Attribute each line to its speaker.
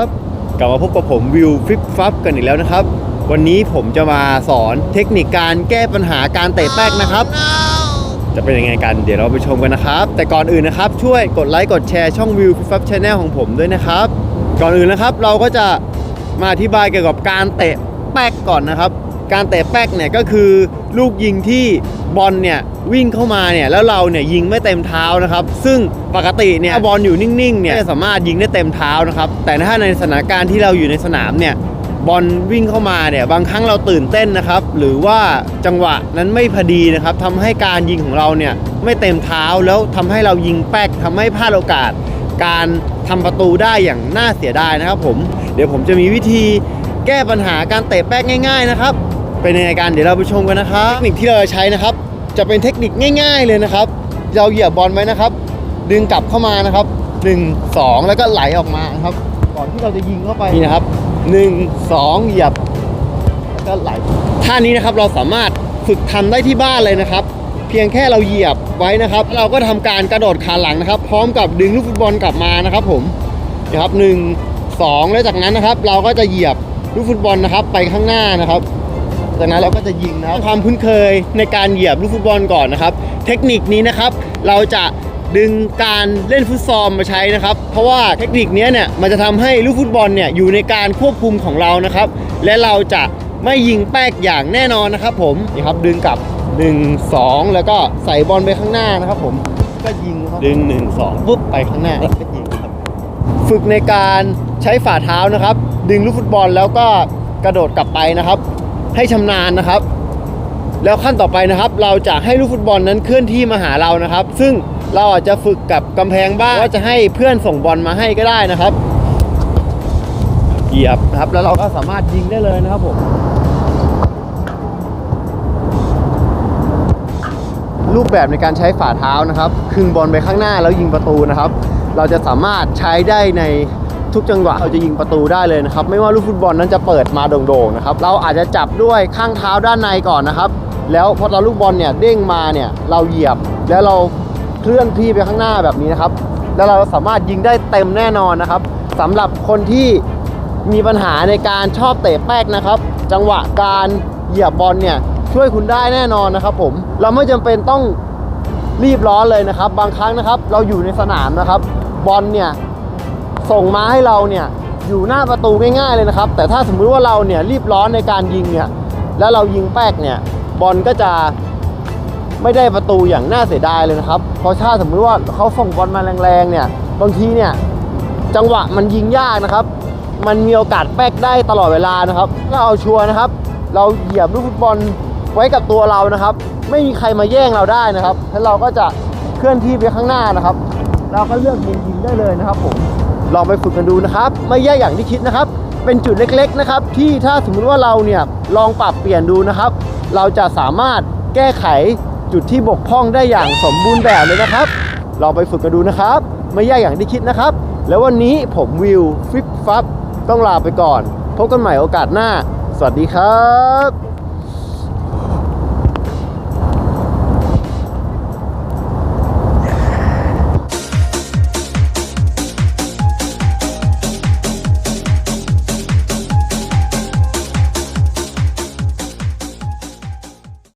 Speaker 1: ครับกลับมาพบกับผมวิวฟิปฟับกันอีกแล้วนะครับ วันนี้ผมจะมาสอนเทคนิคการแก้ปัญหาการเตะแป๊กนะครับ จะเป็นยังไงกันเดี๋ยวเราไปชมกันนะครับ แต่ก่อนอื่นนะครับ ช่วยกดไลค์กดแชร์ช่องวิวฟิปฟับชาแนลของผมด้วยนะครับ ก่อนอื่นนะครับ เราก็จะมาอธิบายเกี่ยวกับการเตะแป๊กก่อนนะครับ การเตะแป๊กเนี่ยก็คือลูกยิงที่ บอลเนี่ยวิ่งเข้ามาเนี่ยแล้วเราเนี่ยยิงไม่เต็มเท้านะครับ ซึ่งปกติเนี่ยบอลอยู่นิ่งๆเนี่ยสามารถยิงได้เต็มเท้านะครับ แต่ถ้าในสถานการณ์ที่เราอยู่ในสนามเนี่ยบอลวิ่งเข้ามาเนี่ยบางครั้งเราตื่นเต้นนะครับ หรือว่าจังหวะนั้นไม่พอดีนะครับทำให้การยิงของเราเนี่ยไม่เต็มเท้าแล้วทำให้เรายิงแป๊กทำให้พลาดโอกาส การทำประตูได้อย่างน่าเสียดายนะครับผมเดี๋ยวผมจะมีวิธีแก้ปัญหาการเตะแป๊กง่าย ๆนะครับ เป็นยังไงกันเดี๋ยวเราไปชมกันนะครับเทคนิคที่เราจะใช้นะครับ จะเป็นเทคนิคง่าย ๆเลยนะครับ เราเหยียบบอลไว้นะครับ ดึงกลับเข้ามานะครับ 1 2 แล้วก็ไหลออกมานะครับ ก่อนที่เราจะยิงเข้าไปนี่นะครับ 1 2 เหยียบแล้วก็ไหลท่านี้นะครับเราสามารถฝึกทำได้ที่บ้านเลยนะครับ เพียงแค่เราเหยียบไว้นะครับ เราก็ทำการกระโดดขาหลังนะครับ พร้อมกับดึงลูกฟุตบอลกลับมานะครับ ผมนะครับหนึ่งสองแล้วจากนั้นนะครับ เราก็จะเหยียบลูกฟุตบอลนะครับ ไปข้างหน้านะครับ จากนั้นเราก็จะยิงนะครับความคุ้นเคยในการเหยียบลูกฟุตบอลก่อนนะครับ เทคนิคนี้นะครับเราจะดึงการเล่นฟุตซอลมาใช้นะครับ เพราะว่าเทคนิคนี้เนี่ยมันจะทำให้ลูกฟุตบอลเนี่ยอยู่ในการควบคุมของเรานะครับ และเราจะไม่ยิงแป๊กอย่างแน่นอนนะครับ ผมนี่ครับดึงกลับ 1 2 แล้วก็ใส่บอลไปข้างหน้านะครับ ผมก็ยิงครับดึง 1 2ปุ๊บไปข้างหน้าแล้วก็ยิงครับฝึกในการใช้ฝ่าเท้านะครับ ดึงลูกฟุตบอลแล้วก็กระโดดกลับไปนะครับ ให้ชำนาญนะครับ แล้วขั้นต่อไปนะครับ เราจะให้ลูกฟุตบอลนั้นเคลื่อนที่มาหาเรานะครับ ซึ่งเราอาจจะฝึกกับกำแพงบ้างว่าจะให้เพื่อนส่งบอลมาให้ก็ได้นะครับเหยียบนะครับแล้วเราก็สามารถยิงได้เลยนะครับผมรูปแบบในการใช้ฝ่าเท้านะครับคึงบอลไปข้างหน้าแล้วยิงประตูนะครับ เราจะสามารถใช้ได้ใน ทุกจังหวะเราจะยิงประตูได้เลยนะครับ ไม่ว่าลูกฟุตบอลนั้นจะเปิดมาโด่งๆนะครับ เราอาจจะจับด้วยข้างเท้าด้านในก่อนนะครับ แล้วพอเราลูกบอลเนี่ยเด้งมาเนี่ยเราเหยียบแล้วเราเคลื่อนที่ไปข้างหน้าแบบนี้นะครับ แล้วเราสามารถยิงได้เต็มแน่นอนนะครับสำหรับคนที่มีปัญหาในการชอบเตะแป๊กนะครับ จังหวะการเหยียบบอลเนี่ยช่วยคุณได้แน่นอนนะครับ ผมเราไม่จำเป็นต้องรีบร้อนเลยนะครับ บางครั้งนะครับ เราอยู่ในสนามนะครับ บอลเนี่ย ส่งมาให้เราเนี่ยอยู่หน้าประตูง่ายๆเลยนะครับ แต่ถ้าสมมุติว่าเราเนี่ยรีบร้อนในการยิงเนี่ยแล้วเรายิงแป๊กเนี่ยบอลก็จะไม่ได้ประตูอย่างน่าเสียดายเลยนะครับ เพราะถ้าสมมุติว่าเขาส่งบอลมาแรงๆเนี่ยบางทีเนี่ยจังหวะมันยิงยากนะครับ มันมีโอกาสแป๊กได้ตลอดเวลานะครับถ้าเอาชัวร์นะครับ เราเหยียบลูกฟุตบอลไว้กับตัวเรานะครับ ไม่มีใครมาแย่งเราได้นะครับแล้วเราก็จะเคลื่อนที่ไปข้างหน้านะครับ เราก็เลือกยิงยิงได้เลยนะครับผมลองไปฝึกกันดูนะครับ ไม่แย่อย่างที่คิดนะครับ เป็นจุดเล็กๆนะครับ ที่ถ้าสมมติว่าเราเนี่ยลองปรับเปลี่ยนดูนะครับ เราจะสามารถแก้ไขจุดที่บกพร่องได้อย่างสมบูรณ์แบบเลยนะครับ ลองไปฝึกกันดูนะครับ ไม่ยากอย่างที่คิดนะครับ แล้ววันนี้ผมวิวฟิปฟับต้องลาไปก่อน พบกันใหม่โอกาสหน้า สวัสดีครับ